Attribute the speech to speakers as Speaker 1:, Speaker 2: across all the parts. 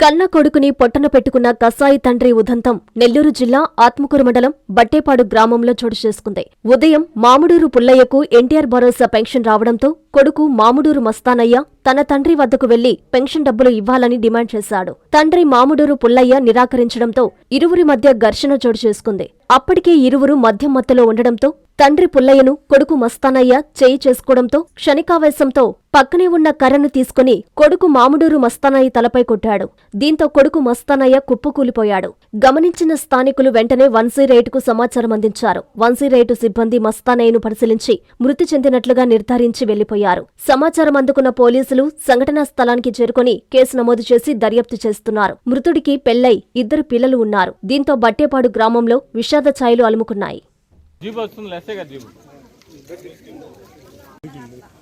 Speaker 1: కన్న కొడుకుని పొట్టన పెట్టుకున్న కసాయి తండ్రి ఉదంతం నెల్లూరు జిల్లా ఆత్మకూరు మండలం బట్టేపాడు గ్రామంలో చోటు చేసుకుంది. ఉదయం మాముడూరు పుల్లయ్యకు ఎన్టీఆర్ భరోసా పెన్షన్ రావడంతో కొడుకు మాముడూరు మస్తానయ్య తన తండ్రి వద్దకు వెళ్ళి పెన్షన్ డబ్బులు ఇవ్వాలని డిమాండ్ చేశాడు. తండ్రి మాముడూరు పుల్లయ్య నిరాకరించడంతో ఇరువురి మధ్య ఘర్షణ చోటు చేసుకుంది. అప్పటికే ఇరువురు మద్యం మత్తులో ఉండడంతో తండ్రి పుల్లయ్యను కొడుకు మస్తానయ్య చేయి చేసుకోవడంతో క్షణికావేశంతో పక్కనే ఉన్న కర్రను తీసుకుని కొడుకు మాముడూరు మస్తానయ్య తలపై కొట్టాడు. దీంతో కొడుకు మస్తానయ్య కుప్పకూలిపోయాడు. గమనించిన స్థానికులు వెంటనే వన్కు సమాచారం అందించారు. వన్ సిబ్బంది మస్తానయ్యను పరిశీలించి మృతి చెందినట్లుగా నిర్ధారించి వెళ్ళిపోయారు. సమాచారం అందుకున్న పోలీసులు సంఘటనా స్థలానికి చేరుకుని కేసు నమోదు చేసి దర్యాప్తు చేస్తున్నారు. మృతుడికి పెళ్ళై ఇద్దరు పిల్లలు ఉన్నారు. దీంతో బట్టేపాడు గ్రామంలో విషాద ఛాయలు అలుముకున్నాయి.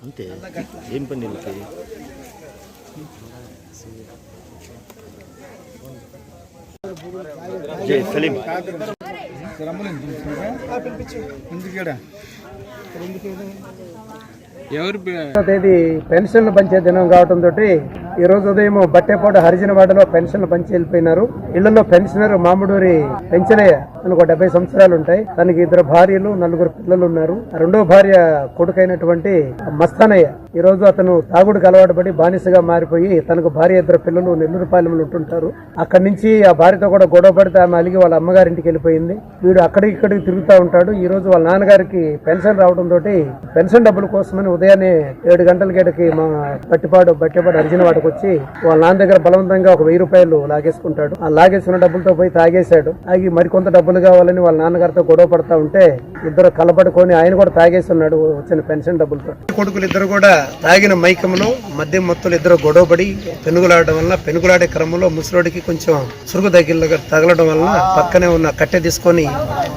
Speaker 2: అంతే. ఏం పని జై సలీం.
Speaker 3: ఎవరు
Speaker 4: తేదీ పెన్షన్లు పంచే దినం కావటం ఈ రోజు ఉదయం బట్టేపాటు హరిజనవాడలో పెన్షన్లు పంచి వెళ్ళిపోయినారు. ఇళ్ళలో పెన్షనర్ మామిడూరి పెంచలయ్య తనకు ఒక డెబ్బై సంవత్సరాలు ఉంటాయి. తనకి ఇద్దరు భార్యలు నలుగురు పిల్లలు ఉన్నారు. రెండో భార్య కొడుకైనటువంటి మస్తానయ్య. ఈ రోజు అతను తాగుడుకు అలవాటు పడి బానిసగా మారిపోయి తనకు భార్య ఇద్దరు పిల్లలు నెల్లూరుపాలెంలో ఉంటుంటారు. అక్కడి నుంచి ఆ భార్యతో కూడా గొడవ పడితే ఆమె అలిగి వాళ్ళ అమ్మగారింటికి వెళ్ళిపోయింది. వీడు అక్కడికి ఇక్కడికి తిరుగుతూ ఉంటాడు. ఈ రోజు వాళ్ళ నాన్నగారికి పెన్షన్ రావడం తోటి పెన్షన్ డబ్బుల కోసమని ఉదయాన్నే ఏడు గంటల గేటకి మా పట్టిపాడు బట్టిపాడు దగ్గరకు వచ్చి వాళ్ళ నాన్న దగ్గర బలవంతంగా ఒక వెయ్యి రూపాయలు లాగేసుకుంటాడు. ఆ లాగేసుకున్న డబ్బులతో పోయి తాగేశాడు. ఆగి మరికొంత డబ్బులు కావాలని వాళ్ళ నాన్నగారితో గొడవ పడతా ఉంటే ఇద్దరు కలపడుకొని ఆయన కూడా తాగేసి ఉన్నాడు వచ్చిన పెన్షన్ డబ్బులతో. కొడుకులు ఇద్దరు కూడా తాగిన మైకంలో మద్యం మొత్తం ఇద్దరు గొడవపడి పెనుగులాడడం వల్ల పెనుగులాడే క్రమంలో ముసలోడికి కొంచెం సురుగు తగిలి తగలడం వలన పక్కనే ఉన్న కట్టె తీసుకొని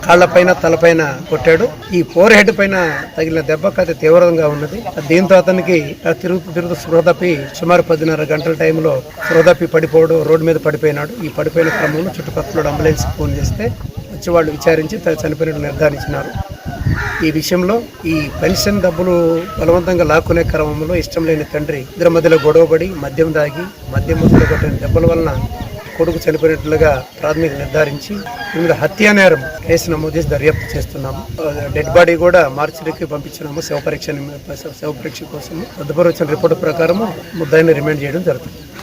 Speaker 4: కాళ్ళపైన తలపైన కొట్టాడు. ఈ ఫోర్ హెడ్ పైన తగిలిన దెబ్బ కథ తీవ్రంగా ఉన్నది. దీంతో అతనికి తిరుగుతూ తిరుగుతూ స్పృహ తప్పి సుమారు పదిన్నర గంటల టైంలో స్పృహ పడిపోవడం రోడ్డు మీద పడిపోయినాడు. ఈ పడిపోయిన క్రమంలో చుట్టుపక్కల అంబులెన్స్కి ఫోన్ చేస్తే వచ్చి వాళ్ళు విచారించి చనిపోయినట్టు నిర్ధారించినారు. ఈ విషయంలో ఈ పెన్షన్ డబ్బులు బలవంతంగా లాక్కునే క్రమంలో ఇష్టం లేని తండ్రి ఇద్దరి మధ్యలో గొడవపడి మద్యం దాగి మద్యం మధ్యలో కొట్టిన దెబ్బల వలన కొడుకు చనిపోయినట్లుగా ప్రాథమిక నిర్ధారించి వివిధ మీద హత్యా నేరం కేసు నమోదు చేసి దర్యాప్తు చేస్తున్నాము. డెడ్ బాడీ కూడా మార్చిలోకి పంపించినాము. శవ పరీక్ష శవ పరీక్ష కోసం తదుపరి వచ్చిన రిపోర్టు ప్రకారం ముద్దాయిని రిమాండ్ చేయడం జరుగుతుంది.